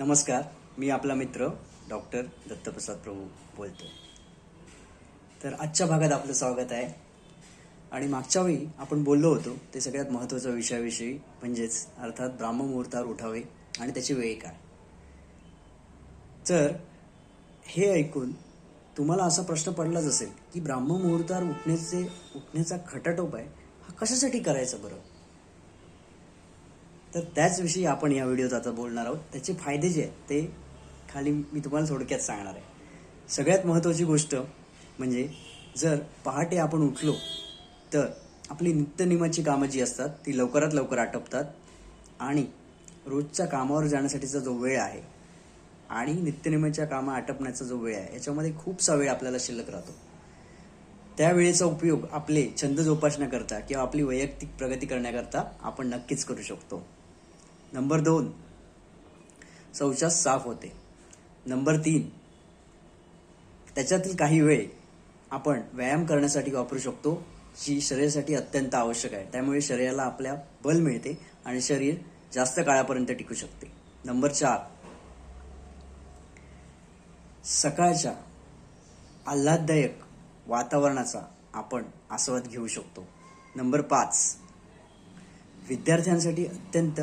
नमस्कार मी आपला मित्र डॉक्टर दत्तप्रसाद प्रभू बोलतो तर आजच्या भागात आपलं स्वागत आहे. आणि मागच्या वेळी आपण बोललो होतो ते सगळ्यात महत्त्वाच्या विषयाविषयी म्हणजेच अर्थात ब्राह्ममुहूर्तावर उठावे आणि त्याची वेळ काय तर हे ऐकून तुम्हाला असा प्रश्न पडलाच असेल की ब्राह्ममुहूर्तावर उठण्याचे उठण्याचा खटाटोप आहे हा कशासाठी करायचा बरं? तर त्याचविषयी आपण या व्हिडिओत आता बोलणार आहोत. त्याचे फायदे जे आहेत ते खाली मी तुम्हाला थोडक्यात सांगणार आहे. सगळ्यात महत्त्वाची गोष्ट म्हणजे जर पहाटे आपण उठलो तर आपली नित्यनियमाची कामं जी असतात ती लवकरात लवकर आटपतात आणि रोजच्या कामावर जाण्यासाठीचा जो वेळ आहे आणि नित्यनियमाच्या कामं आटपण्याचा जो वेळ आहे याच्यामध्ये खूपसा वेळ आपल्याला शिल्लक राहतो. त्या वेळेचा उपयोग आपले छंद जोपासण्याकरता किंवा आपली वैयक्तिक प्रगती करण्याकरता आपण नक्कीच करू शकतो. नंबर दोन शौचास साफ होते. नंबर तीन त्याच्यातील काही वेळ आपण व्यायाम करण्यासाठी वापरू शकतो जी शरीरासाठी अत्यंत आवश्यक आहे. त्यामुळे शरीराला आपल्या बल मिळते आणि शरीर जास्त काळापर्यंत टिकू शकते. नंबर चार सकाळच्या आल्हाददायक वातावरणाचा आपण आस्वाद घेऊ शकतो. नंबर पाच विद्यार्थ्यांसाठी अत्यंत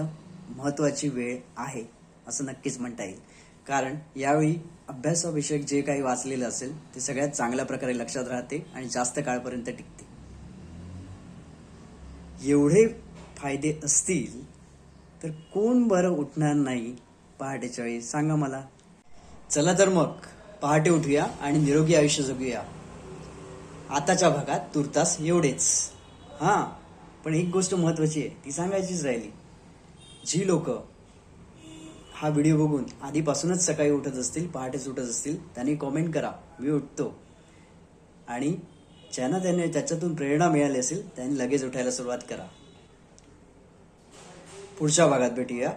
महत्त्वाची वेळ आहे असं नक्कीच म्हणता येईल. कारण यावेळी अभ्यासाविषयक जे काही वाचलेलं असेल ते सगळ्यात चांगल्या प्रकारे लक्षात राहते आणि जास्त काळपर्यंत टिकते. एवढे फायदे असतील तर कोण बरं उठणार नाही पहाटेच्या वेळी? सांगा मला. चला तर मग पहाटे उठूया आणि निरोगी आयुष्य जगूया. आताच्या भागात तुर्तास एवढेच. हां पण एक गोष्ट महत्वाची आहे ती सांगायचीच राहिली. जी लोक हा व्हिडिओ बघून आधीपासूनच सकाळी उठत असतील पहाटेच उठत असतील त्यांनी कॉमेंट करा. मी उठतो. आणि ज्यांना त्याने त्याच्यातून प्रेरणा मिळाली असेल त्यांनी लगेच उठायला सुरुवात करा. पुढच्या भागात भेटूया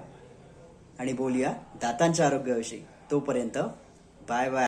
आणि बोलूया दातांच्या आरोग्याविषयी. तोपर्यंत बाय बाय